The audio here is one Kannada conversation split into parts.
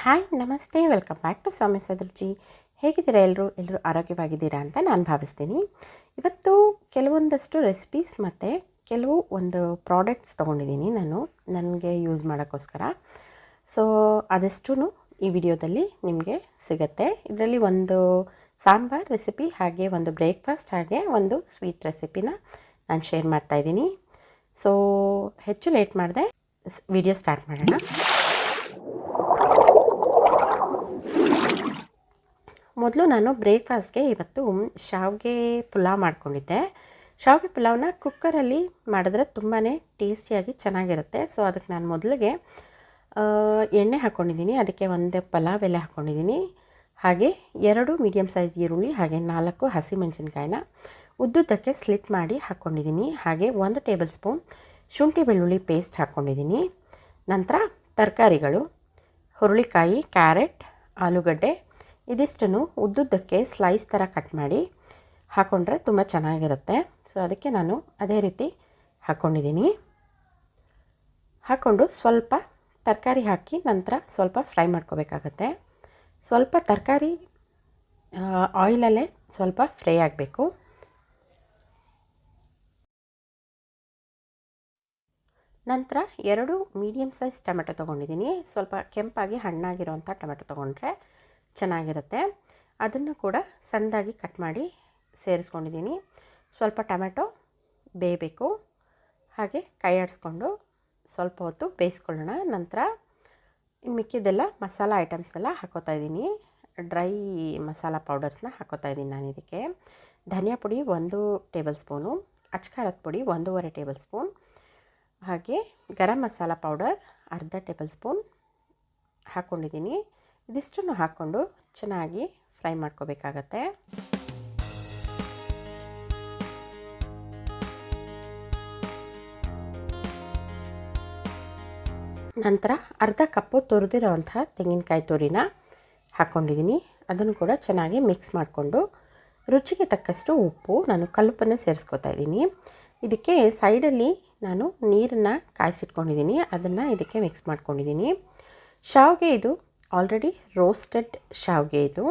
ಹಾಯ್, ನಮಸ್ತೆ, ವೆಲ್ಕಮ್ ಬ್ಯಾಕ್ ಟು ಸೌಮ್ಯ ಸದೃಜಿ. ಹೇಗಿದ್ದೀರಾ ಎಲ್ಲರೂ? ಎಲ್ಲರೂ ಆರೋಗ್ಯವಾಗಿದ್ದೀರಾ ಅಂತ ನಾನು ಭಾವಿಸ್ತೀನಿ. ಇವತ್ತು ಕೆಲವೊಂದಷ್ಟು ರೆಸಿಪೀಸ್ ಮತ್ತು ಕೆಲವು ಒಂದು ಪ್ರಾಡಕ್ಟ್ಸ್ ತೊಗೊಂಡಿದ್ದೀನಿ ನಾನು, ನನಗೆ ಯೂಸ್ ಮಾಡೋಕ್ಕೋಸ್ಕರ. ಸೊ ಅದಷ್ಟೂ ಈ ವಿಡಿಯೋದಲ್ಲಿ ನಿಮಗೆ ಸಿಗುತ್ತೆ. ಇದರಲ್ಲಿ ಒಂದು ಸಾಂಬಾರ್ ರೆಸಿಪಿ ಹಾಗೆ ಒಂದು ಬ್ರೇಕ್ಫಾಸ್ಟ್ ಹಾಗೆ ಒಂದು ಸ್ವೀಟ್ ರೆಸಿಪಿನ ನಾನು ಶೇರ್ ಮಾಡ್ತಾಯಿದ್ದೀನಿ ಸೊ ಹೆಚ್ಚು ಲೇಟ್ ಮಾಡಿದೆ ವಿಡಿಯೋ ಸ್ಟಾರ್ಟ್ ಮಾಡೋಣ. ಮೊದಲು ನಾನು ಬ್ರೇಕ್ಫಾಸ್ಟ್ಗೆ ಇವತ್ತು ಶಾವಿಗೆ ಪುಲಾವ್ ಮಾಡ್ಕೊಂಡಿದ್ದೆ. ಶಾವಿಗೆ ಪುಲಾವ್ನ ಕುಕ್ಕರಲ್ಲಿ ಮಾಡಿದ್ರೆ ತುಂಬಾ ಟೇಸ್ಟಿಯಾಗಿ ಚೆನ್ನಾಗಿರುತ್ತೆ. ಸೊ, ಅದಕ್ಕೆ ನಾನು ಮೊದಲಿಗೆ ಎಣ್ಣೆ ಹಾಕ್ಕೊಂಡಿದ್ದೀನಿ ಅದಕ್ಕೆ ಒಂದು ಪಲಾವ್ ಎಲೆ ಹಾಕ್ಕೊಂಡಿದ್ದೀನಿ ಹಾಗೆ ಎರಡು ಮೀಡಿಯಮ್ ಸೈಜ್ ಈರುಳ್ಳಿ, ಹಾಗೆ ನಾಲ್ಕು ಹಸಿಮೆಣಸಿನ್ಕಾಯಿನ ಉದ್ದುದ್ದಕ್ಕೆ ಸ್ಲಿಟ್ ಮಾಡಿ ಹಾಕ್ಕೊಂಡಿದ್ದೀನಿ ಹಾಗೆ ಒಂದು ಟೇಬಲ್ ಸ್ಪೂನ್ ಶುಂಠಿ ಬೆಳ್ಳುಳ್ಳಿ ಪೇಸ್ಟ್ ಹಾಕ್ಕೊಂಡಿದ್ದೀನಿ ನಂತರ ತರಕಾರಿಗಳು, ಹುರುಳಿಕಾಯಿ, ಕ್ಯಾರೆಟ್, ಆಲೂಗಡ್ಡೆ ಇದಿಷ್ಟನ್ನು ಉದ್ದುದ್ದಕ್ಕೆ ಸ್ಲೈಸ್ ಥರ ಕಟ್ ಮಾಡಿ ಹಾಕ್ಕೊಂಡ್ರೆ ತುಂಬ ಚೆನ್ನಾಗಿರುತ್ತೆ. ಸೊ ಅದಕ್ಕೆ ನಾನು ಅದೇ ರೀತಿ ಹಾಕ್ಕೊಂಡಿದ್ದೀನಿ ಹಾಕ್ಕೊಂಡು ಸ್ವಲ್ಪ ತರಕಾರಿ ಹಾಕಿ ನಂತರ ಸ್ವಲ್ಪ ಫ್ರೈ ಮಾಡ್ಕೋಬೇಕಾಗತ್ತೆ. ಸ್ವಲ್ಪ ತರಕಾರಿ ಆಯಿಲಲ್ಲೇ ಸ್ವಲ್ಪ ಫ್ರೈ ಆಗಬೇಕು. ನಂತರ ಎರಡು ಮೀಡಿಯಮ್ ಸೈಜ್ ಟೊಮೆಟೊ ತೊಗೊಂಡಿದ್ದೀನಿ. ಸ್ವಲ್ಪ ಕೆಂಪಾಗಿ ಹಣ್ಣಾಗಿರೋವಂಥ ಟೊಮೆಟೊ ತೊಗೊಂಡ್ರೆ ಚೆನ್ನಾಗಿರುತ್ತೆ. ಅದನ್ನು ಕೂಡ ಸಣ್ಣದಾಗಿ ಕಟ್ ಮಾಡಿ ಸೇರಿಸ್ಕೊಂಡಿದ್ದೀನಿ. ಸ್ವಲ್ಪ ಟೊಮೆಟೊ ಬೇಯಬೇಕು. ಹಾಗೆ ಕೈ ಆಡಿಸ್ಕೊಂಡು ಸ್ವಲ್ಪ ಹೊತ್ತು ಬೇಯಿಸ್ಕೊಳ್ಳೋಣ. ನಂತರ ಇನ್ನು ಮಿಕ್ಕಿದ್ದೆಲ್ಲ ಮಸಾಲ ಐಟಮ್ಸ್ ಎಲ್ಲ ಹಾಕೋತಾ ಇದ್ದೀನಿ. ಡ್ರೈ ಮಸಾಲ ಪೌಡರ್ಸ್ನ ಹಾಕೋತಾ ಇದ್ದೀನಿ ನಾನು ಇದಕ್ಕೆ. ಧನಿಯಾ ಪುಡಿ ಒಂದು ಟೇಬಲ್ ಸ್ಪೂನು ಅಚ್ಕಾರದ ಪುಡಿ ಒಂದೂವರೆ ಟೇಬಲ್ ಸ್ಪೂನ್, ಹಾಗೆ ಗರಂ ಮಸಾಲ ಪೌಡರ್ ಅರ್ಧ ಟೇಬಲ್ ಸ್ಪೂನ್ ಹಾಕ್ಕೊಂಡಿದ್ದೀನಿ ಇದಿಷ್ಟನ್ನು ಹಾಕ್ಕೊಂಡು ಚೆನ್ನಾಗಿ ಫ್ರೈ ಮಾಡ್ಕೋಬೇಕಾಗತ್ತೆ. ನಂತರ ಅರ್ಧ ಕಪ್ಪು ತುರಿದಿರೋವಂಥ ತೆಂಗಿನಕಾಯಿ ತುರಿನ ಹಾಕ್ಕೊಂಡಿದ್ದೀನಿ. ಅದನ್ನು ಕೂಡ ಚೆನ್ನಾಗಿ ಮಿಕ್ಸ್ ಮಾಡಿಕೊಂಡು ರುಚಿಗೆ ತಕ್ಕಷ್ಟು ಉಪ್ಪು ನಾನು ಕಲ್ಪನ್ನು ಸೇರಿಸ್ಕೊತಾ ಇದ್ದೀನಿ. ಇದಕ್ಕೆ ಸೈಡಲ್ಲಿ ನಾನು ನೀರನ್ನು ಕಾಯಿಸಿಟ್ಕೊಂಡಿದ್ದೀನಿ. ಅದನ್ನು ಇದಕ್ಕೆ ಮಿಕ್ಸ್ ಮಾಡ್ಕೊಂಡಿದ್ದೀನಿ. ಶಾವಿಗೆ ಇದು ಆಲ್ರೆಡಿ ರೋಸ್ಟೆಡ್ ಶಾವಿಗೆ ಇದು.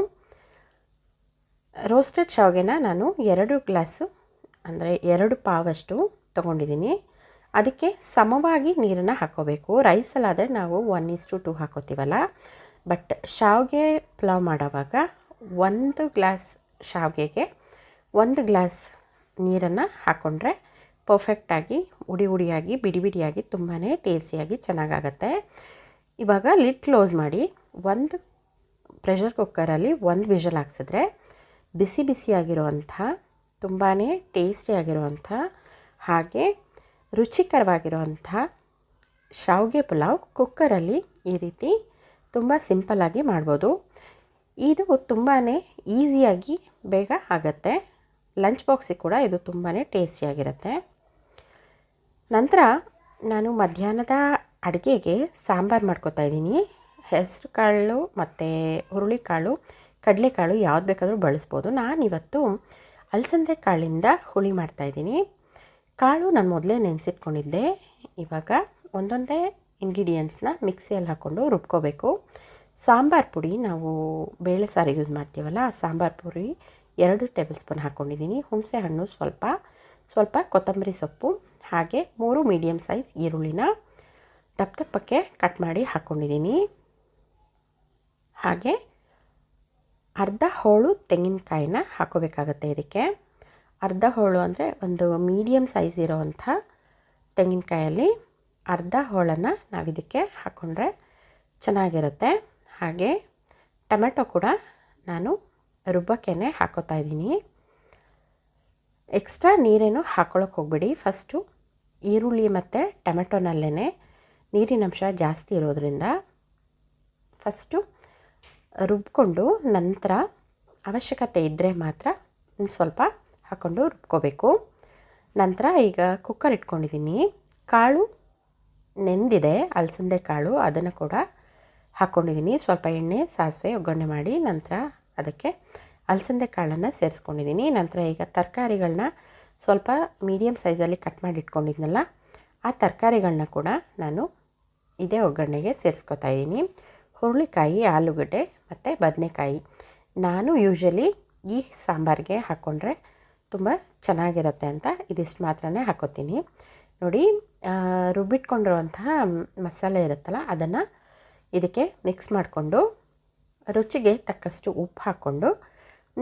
ರೋಸ್ಟೆಡ್ ಶಾವಿಗೆನ ನಾನು ಎರಡು ಗ್ಲಾಸು, ಅಂದರೆ ಎರಡು ಪಾವಷ್ಟು ತೊಗೊಂಡಿದ್ದೀನಿ. ಅದಕ್ಕೆ ಸಮವಾಗಿ ನೀರನ್ನು ಹಾಕೋಬೇಕು. ರೈಸಲ್ಲಾದರೆ ನಾವು ಒನ್ ಇಸ್ಟು ಟು ಹಾಕೋತೀವಲ್ಲ. ಬಟ್ ಶಾವಿಗೆ ಪಲಾವ್ ಮಾಡೋವಾಗ ಒಂದು ಗ್ಲಾಸ್ ಶಾವಿಗೆಗೆ ಒಂದು ಗ್ಲಾಸ್ ನೀರನ್ನು ಹಾಕ್ಕೊಂಡ್ರೆ ಪರ್ಫೆಕ್ಟಾಗಿ ಉಡಿ ಉಡಿಯಾಗಿ, ಬಿಡಿ ಬಿಡಿಯಾಗಿ ತುಂಬಾ ಟೇಸ್ಟಿಯಾಗಿ ಚೆನ್ನಾಗಾಗತ್ತೆ. ಇವಾಗ ಲಿಡ್ ಕ್ಲೋಸ್ ಮಾಡಿ ಒಂದು ಪ್ರೆಷರ್ ಕುಕ್ಕರಲ್ಲಿ ಒಂದು ವಿಷಲ್ ಹಾಕ್ಸಿದ್ರೆ ಬಿಸಿ ಬಿಸಿಯಾಗಿರುವಂಥ ತುಂಬಾ ಟೇಸ್ಟಿಯಾಗಿರುವಂಥ ಹಾಗೆ ರುಚಿಕರವಾಗಿರುವಂಥ ಶಾವಿಗೆ ಪುಲಾವ್ ಕುಕ್ಕರಲ್ಲಿ ಈ ರೀತಿ ತುಂಬ ಸಿಂಪಲ್ಲಾಗಿ ಮಾಡ್ಬೋದು. ಇದು ತುಂಬಾ ಈಸಿಯಾಗಿ ಬೇಗ ಆಗುತ್ತೆ. ಲಂಚ್ ಬಾಕ್ಸಿಗೆ ಕೂಡ ಇದು ತುಂಬಾ ಟೇಸ್ಟಿಯಾಗಿರುತ್ತೆ ನಂತರ ನಾನು ಮಧ್ಯಾಹ್ನದ ಅಡುಗೆಗೆ ಸಾಂಬಾರು ಮಾಡ್ಕೋತಾ ಇದ್ದೀನಿ. ಹೆಸರು ಕಾಳು ಮತ್ತು ಹುರುಳಿಕಾಳು, ಕಡಲೆಕಾಳು ಯಾವ್ದು ಬೇಕಾದರೂ ಬಳಸ್ಬೋದು. ನಾನಿವತ್ತು ಅಲಸಂದೆ ಕಾಳಿಂದ ಹುಳಿ ಮಾಡ್ತಾಯಿದ್ದೀನಿ ಕಾಳು ನಾನು ಮೊದಲೇ ನೆನೆಸಿಟ್ಕೊಂಡಿದ್ದೆ. ಇವಾಗ ಒಂದೊಂದೇ ಇಂಗ್ರೀಡಿಯೆಂಟ್ಸ್ನ ಮಿಕ್ಸಿಯಲ್ಲಿ ಹಾಕ್ಕೊಂಡು ರುಬ್ಕೋಬೇಕು. ಸಾಂಬಾರು ಪುಡಿ ನಾವು ಬೇಳೆ ಸಾರಿಗೆ ಯೂಸ್ ಮಾಡ್ತೀವಲ್ಲ, ಆ ಸಾಂಬಾರು ಪುಡಿ ಎರಡು ಟೇಬಲ್ ಸ್ಪೂನ್ ಹಾಕ್ಕೊಂಡಿದ್ದೀನಿ ಹುಣಸೆ ಹಣ್ಣು ಸ್ವಲ್ಪ ಸ್ವಲ್ಪ ಕೊತ್ತಂಬರಿ ಸೊಪ್ಪು, ಹಾಗೆ ಮೂರು ಮೀಡಿಯಮ್ ಸೈಜ್ ಈರುಳ್ಳಿನ ದಪ್ಪ ದಪ್ಪಕ್ಕೆ ಕಟ್ ಮಾಡಿ ಹಾಕ್ಕೊಂಡಿದ್ದೀನಿ ಹಾಗೆ ಅರ್ಧ ಹೋಳು ತೆಂಗಿನಕಾಯಿನ ಹಾಕೋಬೇಕಾಗತ್ತೆ ಇದಕ್ಕೆ. ಅರ್ಧ ಹೋಳು ಅಂದರೆ ಒಂದು ಮೀಡಿಯಮ್ ಸೈಜ್ ಇರೋವಂಥ ತೆಂಗಿನಕಾಯಲ್ಲಿ ಅರ್ಧ ಹೋಳನ್ನು ನಾವಿದಕ್ಕೆ ಹಾಕ್ಕೊಂಡ್ರೆ ಚೆನ್ನಾಗಿರುತ್ತೆ. ಹಾಗೆ ಟೊಮೆಟೊ ಕೂಡ ನಾನು ರುಬ್ಬಕ್ಕೇನೆ ಹಾಕೋತಾ ಇದ್ದೀನಿ. ಎಕ್ಸ್ಟ್ರಾ ನೀರೇನು ಹಾಕ್ಕೊಳಕ್ಕೆ ಹೋಗ್ಬೇಡಿ. ಫಸ್ಟು ಈರುಳ್ಳಿ ಮತ್ತು ಟೊಮೆಟೊನಲ್ಲೇ ನೀರಿನಂಶ ಜಾಸ್ತಿ ಇರೋದ್ರಿಂದ ಫಸ್ಟು ರುಬ್ಕೊಂಡು ನಂತರ ಅವಶ್ಯಕತೆ ಇದ್ದರೆ ಮಾತ್ರ ಸ್ವಲ್ಪ ಹಾಕ್ಕೊಂಡು ರುಬ್ಕೋಬೇಕು. ನಂತರ ಈಗ ಕುಕ್ಕರ್ ಇಟ್ಕೊಂಡಿದ್ದೀನಿ. ಕಾಳು ನೆಂದಿದೆ, ಅಲಸಂದೆ ಕಾಳು, ಅದನ್ನು ಕೂಡ ಹಾಕ್ಕೊಂಡಿದ್ದೀನಿ ಸ್ವಲ್ಪ ಎಣ್ಣೆ, ಸಾಸಿವೆ, ಒಗ್ಗರಣೆ ಮಾಡಿ ನಂತರ ಅದಕ್ಕೆ ಅಲಸಂದೆ ಕಾಳನ್ನು ಸೇರಿಸ್ಕೊಂಡಿದ್ದೀನಿ. ನಂತರ ಈಗ ತರಕಾರಿಗಳನ್ನ ಸ್ವಲ್ಪ ಮೀಡಿಯಮ್ ಸೈಜಲ್ಲಿ ಕಟ್ ಮಾಡಿ ಇಟ್ಕೊಂಡಿದ್ನಲ್ಲ, ಆ ತರಕಾರಿಗಳನ್ನ ಕೂಡ ನಾನು ಇದೇ ಒಗ್ಗರಣೆಗೆ ಸೇರಿಸ್ಕೊತಾ ಇದ್ದೀನಿ. ಹುರುಳಿಕಾಯಿ, ಆಲೂಗಡ್ಡೆ ಮತ್ತು ಬದನೆಕಾಯಿ. ನಾನು ಯೂಶ್ವಲಿ ಈ ಸಾಂಬಾರಿಗೆ ಹಾಕ್ಕೊಂಡ್ರೆ ತುಂಬ ಚೆನ್ನಾಗಿರುತ್ತೆ ಅಂತ ಇದಿಷ್ಟು ಮಾತ್ರನೇ ಹಾಕೋತೀನಿ. ನೋಡಿ ರುಬ್ಬಿಟ್ಕೊಂಡಿರುವಂತಹ ಮಸಾಲೆ ಇರುತ್ತಲ್ಲ, ಅದನ್ನು ಇದಕ್ಕೆ ಮಿಕ್ಸ್ ಮಾಡಿಕೊಂಡು ರುಚಿಗೆ ತಕ್ಕಷ್ಟು ಉಪ್ಪು ಹಾಕ್ಕೊಂಡು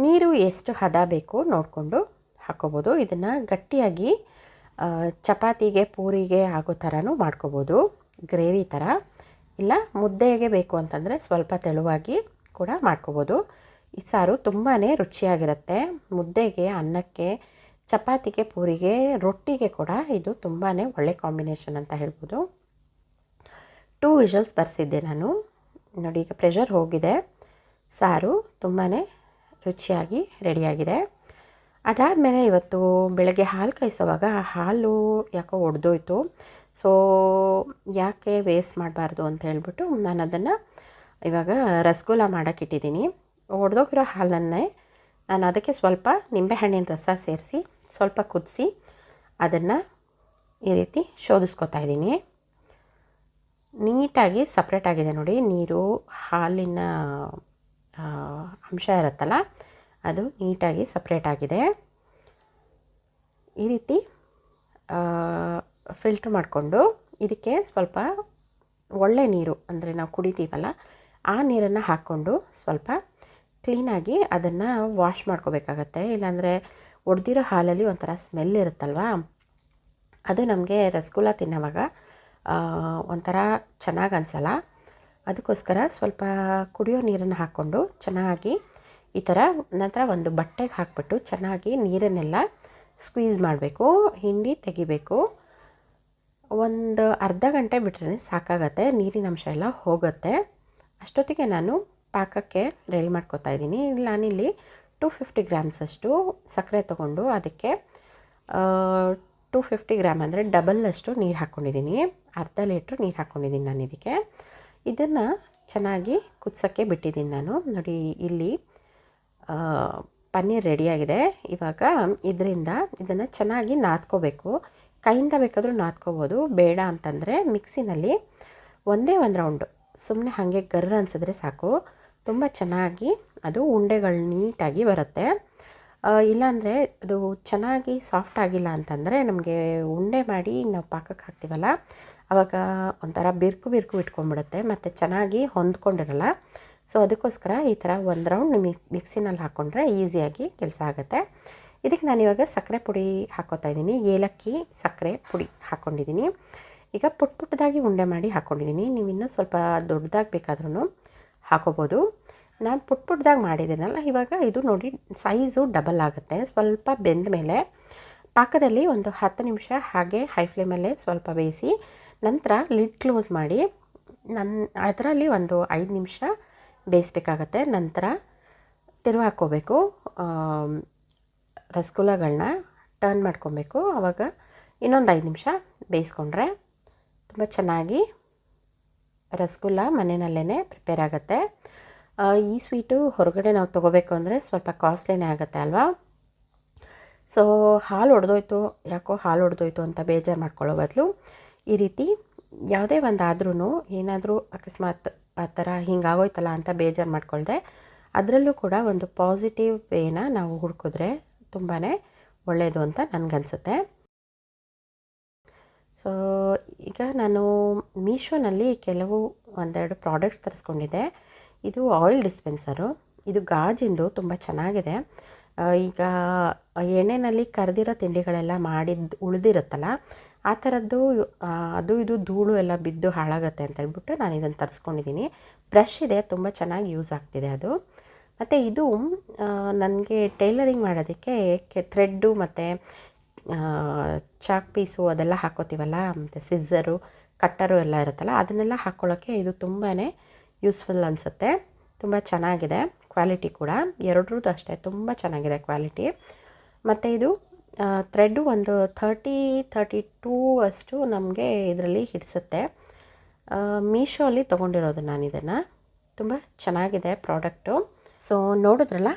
ನೀರು ಎಷ್ಟು ಹದ ಬೇಕು ನೋಡಿಕೊಂಡು ಹಾಕೋಬೋದು. ಇದನ್ನು ಗಟ್ಟಿಯಾಗಿ ಚಪಾತಿಗೆ, ಪೂರಿಗೆ ಆಗೋ ಥರನೂ ಮಾಡ್ಕೋಬೋದು. ಗ್ರೇವಿ ಥರ ಇಲ್ಲ, ಮುದ್ದೆಗೆ ಬೇಕು ಅಂತಂದರೆ ಸ್ವಲ್ಪ ತೆಳುವಾಗಿ ಕೂಡ ಮಾಡ್ಕೋಬೋದು. ಈ ಸಾರು ತುಂಬಾ ರುಚಿಯಾಗಿರುತ್ತೆ. ಮುದ್ದೆಗೆ, ಅನ್ನಕ್ಕೆ, ಚಪಾತಿಗೆ, ಪೂರಿಗೆ, ರೊಟ್ಟಿಗೆ ಕೂಡ ಇದು ತುಂಬಾ ಒಳ್ಳೆ ಕಾಂಬಿನೇಷನ್ ಅಂತ ಹೇಳ್ಬೋದು. ಟೂ ವಿಷಲ್ಸ್ ಬರೆಸಿದ್ದೆ ನಾನು. ನೋಡಿ, ಈಗ ಪ್ರೆಷರ್ ಹೋಗಿದೆ. ಸಾರು ತುಂಬಾ ರುಚಿಯಾಗಿ ರೆಡಿಯಾಗಿದೆ. ಅದಾದಮೇಲೆ ಇವತ್ತು ಬೆಳಗ್ಗೆ ಹಾಲು ಕಾಯಿಸೋವಾಗ ಹಾಲು ಯಾಕೋ ಒಡೆದೋಯ್ತು. ಸೊ, ಯಾಕೆ ವೇಸ್ಟ್ ಮಾಡಬಾರ್ದು ಅಂತ ಹೇಳ್ಬಿಟ್ಟು ನಾನು ಅದನ್ನು ಇವಾಗ ರಸಗುಲ್ಲ ಮಾಡೋಕ್ಕಿಟ್ಟಿದ್ದೀನಿ ಒಡೆದೋಗಿರೋ ಹಾಲನ್ನೇ ನಾನು ಅದಕ್ಕೆ ಸ್ವಲ್ಪ ನಿಂಬೆಹಣ್ಣಿನ ರಸ ಸೇರಿಸಿ, ಸ್ವಲ್ಪ ಕುದಿಸಿ ಅದನ್ನು ಈ ರೀತಿ ಶೋಧಿಸ್ಕೊತಾ ಇದ್ದೀನಿ. ನೀಟಾಗಿ ಸಪ್ರೇಟ್ ಆಗಿದೆ ನೋಡಿ. ನೀರು, ಹಾಲಿನ ಅಂಶ ಇರುತ್ತಲ್ಲ, ಅದು ನೀಟಾಗಿ ಸಪ್ರೇಟ್ ಆಗಿದೆ. ಈ ರೀತಿ ಫಿಲ್ಟ್ರ್ ಮಾಡಿಕೊಂಡು ಇದಕ್ಕೆ ಸ್ವಲ್ಪ ಒಳ್ಳೆ ನೀರು, ಅಂದರೆ ನಾವು ಕುಡಿತೀವಲ್ಲ ಆ ನೀರನ್ನು ಹಾಕ್ಕೊಂಡು ಸ್ವಲ್ಪ ಕ್ಲೀನಾಗಿ ಅದನ್ನು ವಾಶ್ ಮಾಡ್ಕೋಬೇಕಾಗತ್ತೆ. ಇಲ್ಲಾಂದರೆ ಒಡೆದಿರೋ ಹಾಲಲ್ಲಿ ಒಂಥರ ಸ್ಮೆಲ್ ಇರುತ್ತಲ್ವಾ? ಅದು ನಮಗೆ ರಸಗುಲ್ಲ ತಿನ್ನೋವಾಗ ಒಂಥರ ಚೆನ್ನಾಗಿ ಅನಿಸಲ್ಲ. ಅದಕ್ಕೋಸ್ಕರ ಸ್ವಲ್ಪ ಕುಡಿಯೋ ನೀರನ್ನು ಹಾಕ್ಕೊಂಡು ಚೆನ್ನಾಗಿ ಈ ಥರ ನಂತರ ಒಂದು ಬಟ್ಟೆಗೆ ಹಾಕ್ಬಿಟ್ಟು ಚೆನ್ನಾಗಿ ನೀರನ್ನೆಲ್ಲ ಸ್ಕ್ವೀಸ್ ಮಾಡಬೇಕು, ಹಿಂಡಿ ತೆಗಿಬೇಕು. ಒಂದು ಅರ್ಧ ಗಂಟೆ ಬಿಟ್ಟರೆ ಸಾಕಾಗತ್ತೆ, ನೀರಿನ ಅಂಶ ಎಲ್ಲ ಹೋಗುತ್ತೆ. ಅಷ್ಟೊತ್ತಿಗೆ ನಾನು ಪಾಕಕ್ಕೆ ರೆಡಿ ಮಾಡ್ಕೋತಾ ಇದ್ದೀನಿ. ಇಲ್ಲಿ ನಾನಿಲ್ಲಿ ಟು ಫಿಫ್ಟಿ ಗ್ರಾಮ್ಸಷ್ಟು ಸಕ್ಕರೆ ತೊಗೊಂಡು ಅದಕ್ಕೆ ಟು ಫಿಫ್ಟಿ ಗ್ರಾಮ್ ಅಂದರೆ ಡಬಲ್ನಷ್ಟು ನೀರು ಹಾಕ್ಕೊಂಡಿದ್ದೀನಿ ಅರ್ಧ ಲೀಟ್ರ್ ನೀರು ಹಾಕ್ಕೊಂಡಿದ್ದೀನಿ ನಾನು ಇದಕ್ಕೆ. ಇದನ್ನು ಚೆನ್ನಾಗಿ ಕುದಿಸೋಕ್ಕೆ ಬಿಟ್ಟಿದ್ದೀನಿ ನಾನು. ನೋಡಿ, ಇಲ್ಲಿ ಪನ್ನೀರ್ ರೆಡಿಯಾಗಿದೆ ಇವಾಗ ಇದರಿಂದ ಇದನ್ನು ಚೆನ್ನಾಗಿ ನಾದ್ಕೋಬೇಕು. ಕೈಯಿಂದ ಬೇಕಾದರೂ ನಾದ್ಕೋಬೋದು. ಬೇಡ ಅಂತಂದರೆ ಮಿಕ್ಸಿನಲ್ಲಿ ಒಂದೇ ಒಂದು ರೌಂಡು ಸುಮ್ಮನೆ ಹಾಗೆ ಗರ್ರ ಅನ್ಸಿದ್ರೆ ಸಾಕು. ತುಂಬ ಚೆನ್ನಾಗಿ ಅದು ಉಂಡೆಗಳು ನೀಟಾಗಿ ಬರುತ್ತೆ. ಇಲ್ಲಾಂದರೆ ಅದು ಚೆನ್ನಾಗಿ ಸಾಫ್ಟ್ ಆಗಿಲ್ಲ ಅಂತಂದರೆ ನಮಗೆ ಉಂಡೆ ಮಾಡಿ ನಾವು ಪಾಕಕ್ಕೆ ಹಾಕ್ತೀವಲ್ಲ ಆವಾಗ ಒಂಥರ ಬಿರ್ಕು ಬಿರ್ಕು ಇಟ್ಕೊಂಡ್ಬಿಡುತ್ತೆ, ಮತ್ತು ಚೆನ್ನಾಗಿ ಹೊಂದ್ಕೊಂಡಿರಲ್ಲ. ಸೊ ಅದಕ್ಕೋಸ್ಕರ ಈ ಥರ ಒಂದು ರೌಂಡ್ ನಿಮಗೆ ಮಿಕ್ಸಿನಲ್ಲಿ ಹಾಕ್ಕೊಂಡ್ರೆ ಈಸಿಯಾಗಿ ಕೆಲಸ ಆಗುತ್ತೆ. ಇದಕ್ಕೆ ನಾನಿವಾಗ ಸಕ್ಕರೆ ಪುಡಿ ಹಾಕೋತಾ ಇದ್ದೀನಿ. ಏಲಕ್ಕಿ ಸಕ್ಕರೆ ಪುಡಿ ಹಾಕ್ಕೊಂಡಿದ್ದೀನಿ ಈಗ ಪುಟ್ ಪುಟ್ಟದಾಗಿ ಉಂಡೆ ಮಾಡಿ ಹಾಕ್ಕೊಂಡಿದ್ದೀನಿ ನೀವು ಇನ್ನೂ ಸ್ವಲ್ಪ ದೊಡ್ಡದಾಗಿ ಬೇಕಾದ್ರೂ ಹಾಕೋಬೋದು. ನಾನು ಪುಟ್ ಪುಟ್ಟದಾಗಿ ಮಾಡಿದ್ದೀನಲ್ಲ, ಇವಾಗ ಇದು ನೋಡಿ ಸೈಜು ಡಬಲ್ ಆಗುತ್ತೆ. ಸ್ವಲ್ಪ ಬೆಂದ ಮೇಲೆ ಪಾಕದಲ್ಲಿ ಒಂದು ಹತ್ತು ನಿಮಿಷ ಹಾಗೆ ಹೈ ಫ್ಲೇಮಲ್ಲೇ ಸ್ವಲ್ಪ ಬೇಯಿಸಿ ನಂತರ ಲಿಡ್ ಕ್ಲೋಸ್ ಮಾಡಿ ನನ್ನ ಅದರಲ್ಲಿ ಒಂದು ಐದು ನಿಮಿಷ ಬೇಯಿಸ್ಬೇಕಾಗತ್ತೆ. ನಂತರ ತಿರುವು ಹಾಕ್ಕೋಬೇಕು. ರಸಗುಲ್ಲಗಳನ್ನ ಟರ್ನ್ ಮಾಡ್ಕೊಬೇಕು. ಆವಾಗ ಇನ್ನೊಂದು ಐದು ನಿಮಿಷ ಬೇಯಿಸ್ಕೊಂಡ್ರೆ ತುಂಬ ಚೆನ್ನಾಗಿ ರಸಗುಲ್ಲ ಮನೆಯಲ್ಲೇ ಪ್ರಿಪೇರ್ ಆಗುತ್ತೆ. ಈ ಸ್ವೀಟು ಹೊರಗಡೆ ನಾವು ತೊಗೋಬೇಕು ಅಂದರೆ ಸ್ವಲ್ಪ ಕಾಸ್ಟ್ಲಿನೇ ಆಗುತ್ತೆ ಅಲ್ವಾ? ಸೊ ಹಾಲು ಒಡೆದೋಯ್ತು. ಯಾಕೋ ಹಾಲು ಒಡೆದೋಯ್ತು ಅಂತ ಬೇಜಾರು ಮಾಡ್ಕೊಳ್ಳೋ ಬದಲು ಈ ರೀತಿ ಯಾವುದೇ ಒಂದು ಆದ್ರೂ ಏನಾದರೂ ಅಕಸ್ಮಾತ್ ಆ ಥರ ಹಿಂಗಾಗೋಯ್ತಲ್ಲ ಅಂತ ಬೇಜಾರು ಮಾಡ್ಕೊಳ್ದೆ. ಅದರಲ್ಲೂ ಕೂಡ ಒಂದು ಪಾಸಿಟಿವ್ ವೇನ ನಾವು ಹುಡ್ಕಿದ್ರೆ ತುಂಬಾ ಒಳ್ಳೆಯದು ಅಂತ ನನಗನ್ಸುತ್ತೆ. ಸೊ ಈಗ ನಾನು ಮೀಶೋನಲ್ಲಿ ಕೆಲವು ಒಂದೆರಡು ಪ್ರಾಡಕ್ಟ್ಸ್ ತರಿಸ್ಕೊಂಡಿದ್ದೆ. ಇದು ಆಯಿಲ್ ಡಿಸ್ಪೆನ್ಸರು ಇದು ಗಾಜಿಂದು ತುಂಬ ಚೆನ್ನಾಗಿದೆ. ಈಗ ಎಣ್ಣೆಯಲ್ಲಿ ಕರೆದಿರೋ ತಿಂಡಿಗಳೆಲ್ಲ ಮಾಡಿದ್ದು ಉಳಿದಿರುತ್ತಲ್ಲ, ಆ ಥರದ್ದು ಅದು ಇದು ಧೂಳು ಎಲ್ಲ ಬಿದ್ದು ಹಾಳಾಗುತ್ತೆ ಅಂತ ಹೇಳ್ಬಿಟ್ಟು ನಾನು ಇದನ್ನು ತರಿಸ್ಕೊಂಡಿದ್ದೀನಿ. ಬ್ರಷ್ ಇದೆ, ತುಂಬ ಚೆನ್ನಾಗಿ ಯೂಸ್ ಆಗ್ತಿದೆ ಅದು. ಮತ್ತು ಇದು ನನಗೆ ಟೈಲರಿಂಗ್ ಮಾಡೋದಕ್ಕೆ ಥ್ರೆಡ್ಡು ಮತ್ತು ಚಾಕ್ ಪೀಸು ಅದೆಲ್ಲ ಹಾಕೋತೀವಲ್ಲ, ಮತ್ತು ಸಿಸ್ಸರು ಕಟ್ಟರು ಎಲ್ಲ ಇರುತ್ತಲ್ಲ, ಅದನ್ನೆಲ್ಲ ಹಾಕ್ಕೊಳ್ಳೋಕ್ಕೆ ಇದು ತುಂಬಾ ಯೂಸ್ಫುಲ್ ಅನಿಸುತ್ತೆ. ತುಂಬ ಚೆನ್ನಾಗಿದೆ ಕ್ವಾಲಿಟಿ ಕೂಡ. ಎರಡರದ್ದು ಅಷ್ಟೇ, ತುಂಬ ಚೆನ್ನಾಗಿದೆ ಕ್ವಾಲಿಟಿ ಮತ್ತು ಇದು ಥ್ರೆಡ್ಡು ಒಂದು ಥರ್ಟಿ ಥರ್ಟಿ ಟೂ ಅಷ್ಟು ನಮಗೆ ಇದರಲ್ಲಿ ಹಿಡಿಸುತ್ತೆ. ಮೀಶೋಲ್ಲಿ ತೊಗೊಂಡಿರೋದು ನಾನು ಇದನ್ನು ತುಂಬ ಚೆನ್ನಾಗಿದೆ ಪ್ರಾಡಕ್ಟು ಸೊ ನೋಡಿದ್ರಲ್ಲ?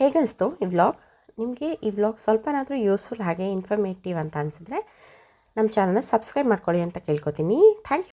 ಹೇಗನ್ನಿಸ್ತು ಈ ವ್ಲಾಗ್ ನಿಮಗೆ ಈ ವ್ಲಾಗ್ ಸ್ವಲ್ಪನಾದರೂ ಯೂಸ್ಫುಲ್ ಹಾಗೆ ಇನ್ಫಾರ್ಮೇಟಿವ್ ಅಂತ ಅನಿಸಿದ್ರೆ ನಮ್ಮ ಚಾನಲ್ನ ಸಬ್ಸ್ಕ್ರೈಬ್ ಮಾಡ್ಕೊಳ್ಳಿ ಅಂತ ಕೇಳ್ಕೊತೀನಿ. Thank you